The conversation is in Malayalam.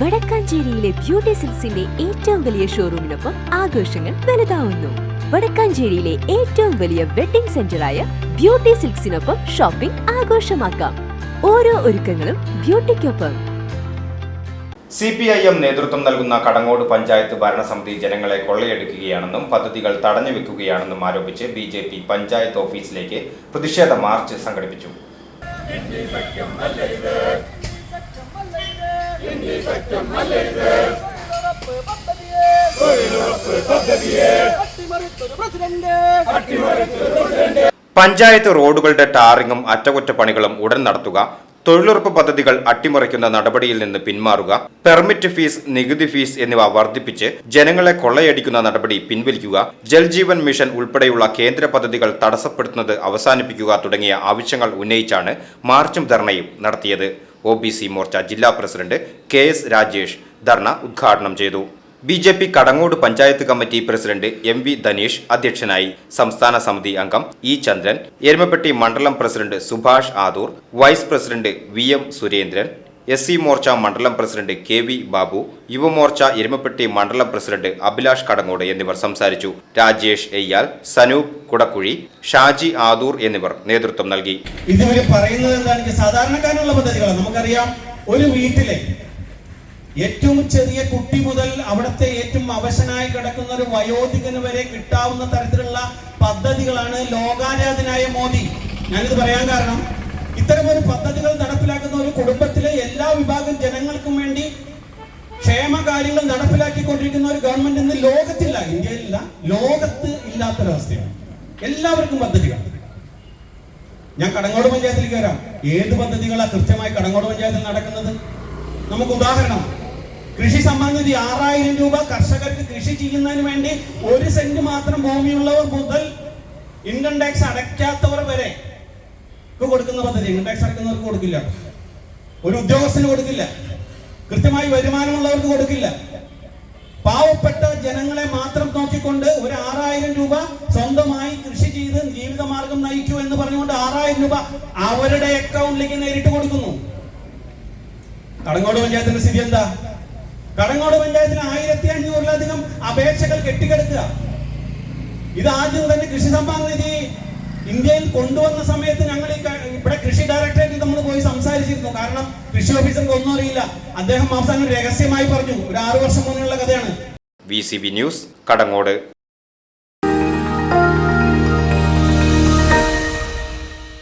വടക്കാഞ്ചേരിയിലെ ബ്യൂട്ടി സിൽസിന്റെ ഏറ്റവും വലിയ ഷോറൂമിനൊപ്പം ആഘോഷങ്ങൾ വലുതാവുന്നു. വടക്കാഞ്ചേരിയിലെ ഏറ്റവും വലിയ വെഡിംഗ് സെന്ററായ ബ്യൂട്ടി സിൽക്സിനൊപ്പം ഷോപ്പിംഗ് ആഘോഷമാക്കാം. ഓരോ ഒരുക്കങ്ങളും ബ്യൂട്ടിക്കൊപ്പം. സി പി ഐ എം നേതൃത്വം നൽകുന്ന കടങ്ങോട് പഞ്ചായത്ത് ഭരണസമിതി ജനങ്ങളെ കൊള്ളയെടുക്കുകയാണെന്നും പദ്ധതികൾ തടഞ്ഞു വെക്കുകയാണെന്നും ആരോപിച്ച് ബി ജെ പി പഞ്ചായത്ത് ഓഫീസിലേക്ക് പ്രതിഷേധ മാർച്ച് സംഘടിപ്പിച്ചു. പഞ്ചായത്ത് റോഡുകളുടെ ടാറിങ്ങും അറ്റകുറ്റപ്പണികളും ഉടൻ നടത്തുക. തൊഴിലുറപ്പ് പദ്ധതികൾ അട്ടിമറിക്കുന്ന നടപടിയിൽ നിന്ന് പിന്മാറുക. പെർമിറ്റ് ഫീസ് നികുതി ഫീസ് എന്നിവ വർദ്ധിപ്പിച്ച് ജനങ്ങളെ കൊള്ളയടിക്കുന്ന നടപടി പിൻവലിക്കുക. ജൽജീവൻ മിഷൻ ഉൾപ്പെടെയുള്ള കേന്ദ്ര പദ്ധതികൾ തടസ്സപ്പെടുത്തുന്നത് അവസാനിപ്പിക്കുക തുടങ്ങിയ ആവശ്യങ്ങൾ ഉന്നയിച്ചാണ് മാർച്ചും ധർണയും നടത്തിയത്. ഒ ബി സി മോർച്ച ജില്ലാ president K S Rajesh dharna ഉദ്ഘാടനം ചെയ്തു. B J P Kadangode panchayat committee president M V Dhaneesh അധ്യക്ഷനായി സംസ്ഥാന സമിതി അംഗം ഇ ചന്ദ്രൻ എരുമപ്പെട്ടി മണ്ഡലം president Subhash Adoor vice president V M Surendran S C Morcha മണ്ഡലം president K V Babu Yuvamorcha Erumapetty മണ്ഡലം പ്രസിഡന്റ് അഭിലാഷ് കടങ്ങോട് എന്നിവർ സംസാരിച്ചു. രാജേഷ് എയ്യാൽ സനൂപ് കുടക്കുഴി ഷാജി ആദൂർ എന്നിവർ നേതൃത്വം നൽകി. ഇതുവരെ പറയുന്നത് എന്താണെങ്കിൽ സാധാരണക്കാരുള്ള പദ്ധതികളാണ്. നമുക്കറിയാം ഒരു വീട്ടിലെ ഏറ്റവും ചെറിയ കുട്ടി മുതൽ അവിടുത്തെ ഏറ്റവും അവശനായി കിടക്കുന്ന ഒരു വയോധികന് വരെ കിട്ടാവുന്ന തരത്തിലുള്ള പദ്ധതികളാണ് ലോകാരാധനായ മോദി. ഞാനിത് പറയാൻ കാരണം ഇത്തരം ഒരു പദ്ധതികൾ നടപ്പിലാക്കുന്ന ഒരു കുടുംബത്തിലെ എല്ലാ വിഭാഗം ജനങ്ങൾക്കും വേണ്ടി ക്ഷേമകാര്യങ്ങൾ നടപ്പിലാക്കിക്കൊണ്ടിരിക്കുന്ന ഒരു ഗവൺമെന്റ് ഇന്ന് ലോകത്തില്ല ഇന്ത്യയിലില്ല ലോകത്ത് ഇല്ലാത്തൊരവസ്ഥയാണ് എല്ലാവർക്കും പദ്ധതികൾ. ഞാൻ കടങ്ങോട് പഞ്ചായത്തിലേക്ക് വരാം ഏത് പദ്ധതികളാണ് കൃത്യമായി കടങ്ങോട് പഞ്ചായത്തിൽ നടക്കുന്നത്? നമുക്ക് ഉദാഹരണം. കൃഷി സംബന്ധിച്ച് ആറായിരം രൂപ കർഷകർക്ക് കൃഷി ചെയ്യുന്നതിന് വേണ്ടി ഒരു സെന്റ് മാത്രം ഭൂമിയുള്ളവർ മുതൽ ഇൻകം ടാക്സ് അടയ്ക്കാത്തവർ വരെ കൊടുക്കുന്ന പദ്ധതി. ഇൻകം ടാക്സ് അടയ്ക്കുന്നവർക്ക് കൊടുക്കില്ല. ഒരു ഉദ്യോഗസ്ഥന് കൊടുക്കില്ല. കൃത്യമായി വരുമാനമുള്ളവർക്ക് കൊടുക്കില്ല. പാവപ്പെട്ട ജനങ്ങളെ മാത്രം നോക്കിക്കൊണ്ട് ഒരു ആറായിരം രൂപ സ്വന്തമായി കൃഷി ചെയ്ത് ജീവിതമാർഗം നയിക്കൂ എന്ന് പറഞ്ഞുകൊണ്ട് ആറായിരം രൂപ അവരുടെ അക്കൗണ്ടിലേക്ക് നേരിട്ട് കൊടുക്കുന്നു. കടങ്ങോട് പഞ്ചായത്തിന്റെ സ്ഥിതി എന്താ? കടങ്ങോട് പഞ്ചായത്തിന് ആയിരത്തി അഞ്ഞൂറിലധികം അപേക്ഷകൾ കെട്ടിക്കിടക്കുക. ഇത് ആദ്യം തന്നെ കൃഷി സമ്പാദ നിധി ഇന്ത്യയിൽ കൊണ്ടുവന്ന സമയത്ത് ഞങ്ങൾ ഈ സംസാരിച്ചിരുന്നു കാരണം കൃഷി ഓഫീസർക്ക് ഒന്നും അറിയില്ല. അദ്ദേഹം അവസാനം രഹസ്യമായി പറഞ്ഞു. ഒരു ആറു വർഷം മുന്നുള്ള കഥയാണ്. V news Kadangode.